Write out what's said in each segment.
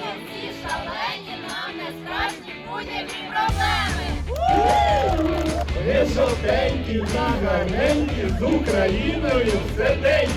долаємо шалені, нам не страшні будь-які проблеми. Ми жовтенькі та гарненькі з Україною все день.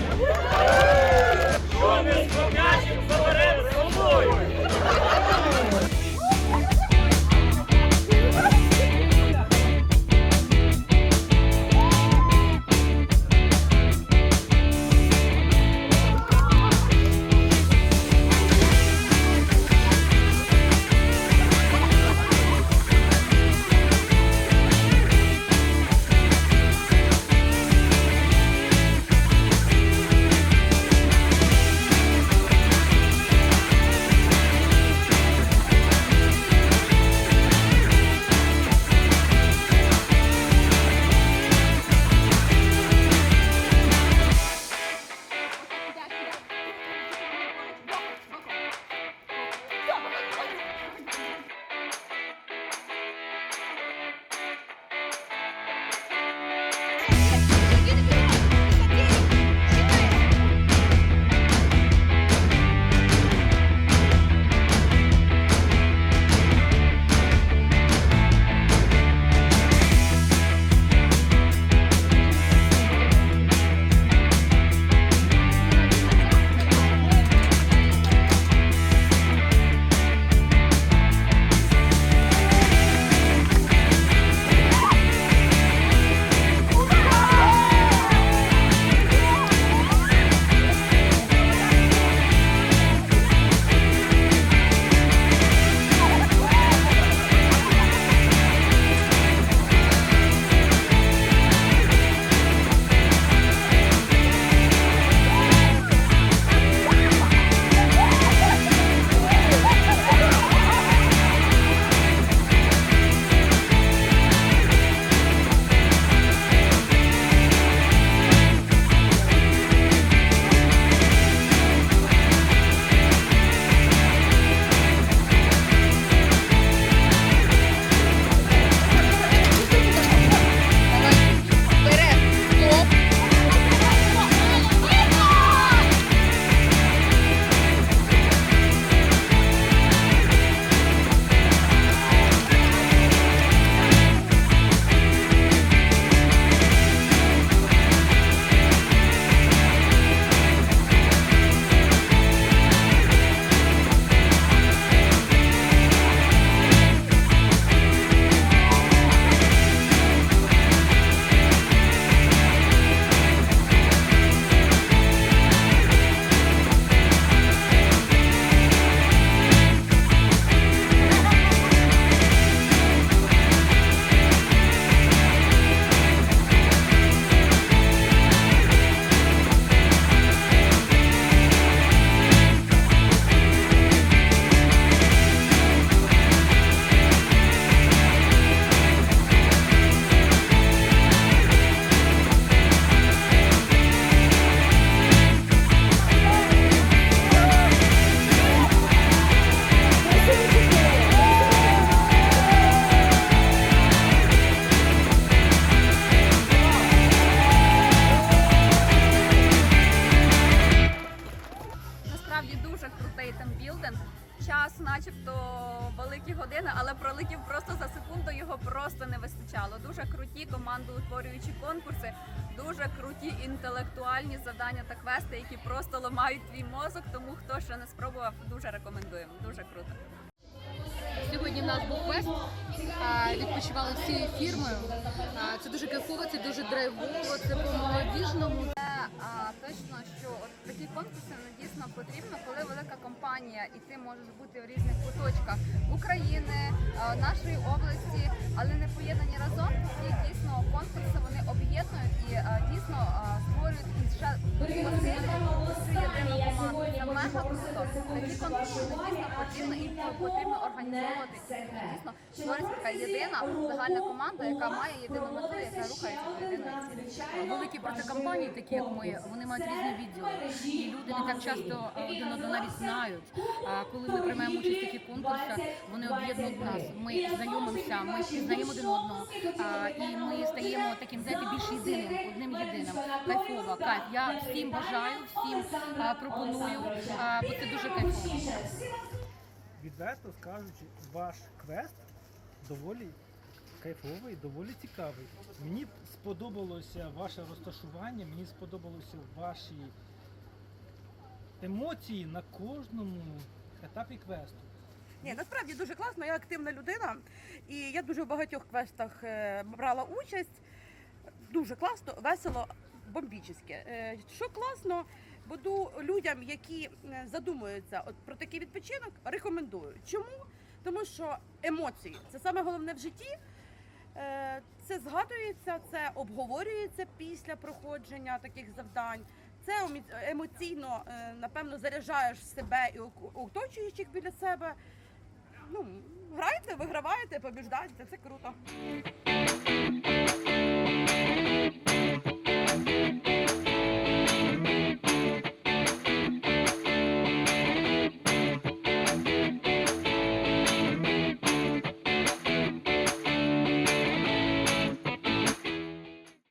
Час, начебто, великі години, але пролетів просто за секунду. Його просто не вистачало. Дуже круті командоутворюючі конкурси, дуже круті інтелектуальні завдання та квести, які просто ламають твій мозок. Тому хто ще не спробував, дуже рекомендуємо. Дуже круто. Сьогодні в нас був а, відпочивали всією фірмою. Це дуже кайфово, це дуже драйвово, це по-молодіжному. Це конкурси не дійсно потрібно, коли велика компанія, і ти можеш бути в різних куточках України, нашої області, але не поєднані разом. і дійсно конкурси вони об'єднують і дійсно створюють і ще посилюють цю єдину команду. Це мега круто. Такі конкурси ну, дійсно потрібно і потрібно організовувати. Дійсно створюється така єдина загальна команда, яка має єдину мету, яка рухається до єдиної цілі. Великі протикомпанії, такі як ми, вони мають різні відділи. І люди не так часто один одного навіть знають. А коли ми приймаємо участь в таких конкурсах, вони об'єднують нас. Ми знайомимося, ми пізнаємо один одного, а, і ми стаємо таким, знаєте, більш єдиним, одним єдиним. Кайфово, кайф. Я всім бажаю, всім а, пропоную, а, бо це дуже кайфово. Відверто скажучи, ваш квест доволі кайфовий, доволі цікавий. Мені сподобалося ваше розташування, мені сподобалося ваші емоції на кожному етапі квесту. Ні, насправді дуже класно. Я активна людина, і я дуже в багатьох квестах е, брала участь. Дуже класно, весело, бомбічне. Е, Що класно, буду людям, які е, задумуються от про такий відпочинок, рекомендую. Чому? Тому що емоції це саме головне в житті. Е, Це згадується, це обговорюється після проходження таких завдань. Це емоційно, е, напевно, заряджаєш себе і оточуючих біля себе. Ну, грайте, виграваєте, побіждаєте, це круто.